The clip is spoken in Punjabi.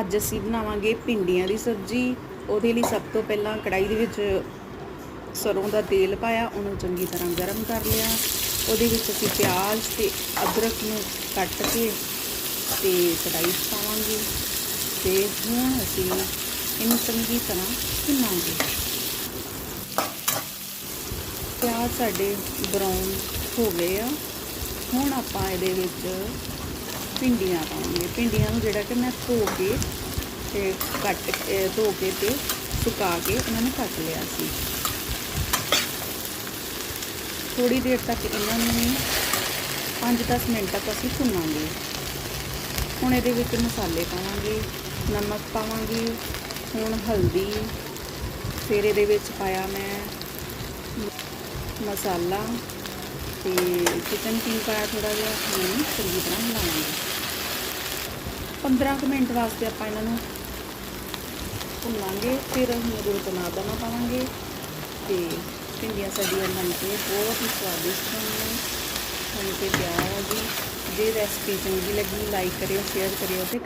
ਅੱਜ ਅਸੀਂ ਬਣਾਵਾਂਗੇ ਭਿੰਡੀਆਂ ਦੀ ਸਬਜ਼ੀ। ਉਹਦੇ ਲਈ ਸਭ ਤੋਂ ਪਹਿਲਾਂ ਕੜਾਈ ਦੇ ਵਿੱਚ ਸਰੋਂ ਦਾ ਤੇਲ ਪਾਇਆ, ਉਹਨੂੰ ਚੰਗੀ ਤਰ੍ਹਾਂ ਗਰਮ ਕਰ ਲਿਆ। ਉਹਦੇ ਵਿੱਚ ਅਸੀਂ ਪਿਆਜ਼ ਤੇ ਅਦਰਕ ਨੂੰ ਕੱਟ ਕੇ ਤੇ ਕੜਾਈ 'ਚ ਪਾਵਾਂਗੇ। ਤੇ ਹੁਣ ਅਸੀਂ ਇਹਨੂੰ ਚੰਗੀ ਤਰ੍ਹਾਂ ਭੁੰਨਾਂਗੇ। ਪਿਆਜ਼ ਸਾਡੇ ਬਰਾਊਨ ਹੋ ਗਏ ਆ। ਹੁਣ ਆਪਾਂ ਇਹਦੇ ਵਿੱਚ ਭਿੰਡੀਆਂ ਪਾਵਾਂਗੇ। ਭਿੰਡੀਆਂ ਨੂੰ ਜਿਹੜਾ ਕਿ ਮੈਂ ਧੋ ਕੇ ਤੇ ਕੱਟ ਕੇ ਧੋ ਕੇ ਤੇ ਸੁਕਾ ਕੇ ਇਹਨਾਂ ਨੂੰ ਕੱਟ ਲਿਆ ਸੀ। ਥੋੜੀ ਦੇਰ ਤੱਕ ਇਹਨਾਂ ਨੂੰ 5-10 ਮਿੰਟ ਤੱਕ ਅਸੀਂ ਭੁੰਨਾਂਗੇ। ਹੁਣ ਇਹਦੇ ਵਿੱਚ ਮਸਾਲੇ ਪਾਵਾਂਗੇ, ਨਮਕ ਪਾਵਾਂਗੇ, ਹੁਣ ਹਲਦੀ, ਫਿਰ ਇਹਦੇ ਵਿੱਚ ਪਾਇਆ ਮੈਂ ਮਸਾਲਾ ਤੇ ਚਿਕਨ ਕਿੰਗ ਪਾਇਆ ਥੋੜਾ ਜਿਹਾ ਇਹਨੂੰ ਚੰਗੀ ਤਰ੍ਹਾਂ ਮਿਲਾਵਾਂਗੇ 15 ਕੁ ਮਿੰਟ ਵਾਸਤੇ ਆਪਾਂ ਇਹਨਾਂ ਨੂੰ ਭੁੰਨਾਂਗੇ, ਫਿਰ ਅਸੀਂ ਇਹਦੇ ਵਿੱਚ ਨਾਦਾਨਾ ਪਾਵਾਂਗੇ ਤੇ ਭਿੰਡੀਆਂ ਸਾਡੀਆਂ ਬਣ ਕੇ ਬਹੁਤ ਹੀ ਸਵਾਦਿਸ਼ਟ ਬਣੀਆਂ ਹੁਣ ਤੇ ਤਿਆਰ ਹੈ ਜੀ ਜੇ ਰੈਸਪੀ ਚੰਗੀ ਲੱਗੀ ਲਾਈਕ ਕਰਿਓ ਸ਼ੇਅਰ ਕਰਿਓ ਤੇ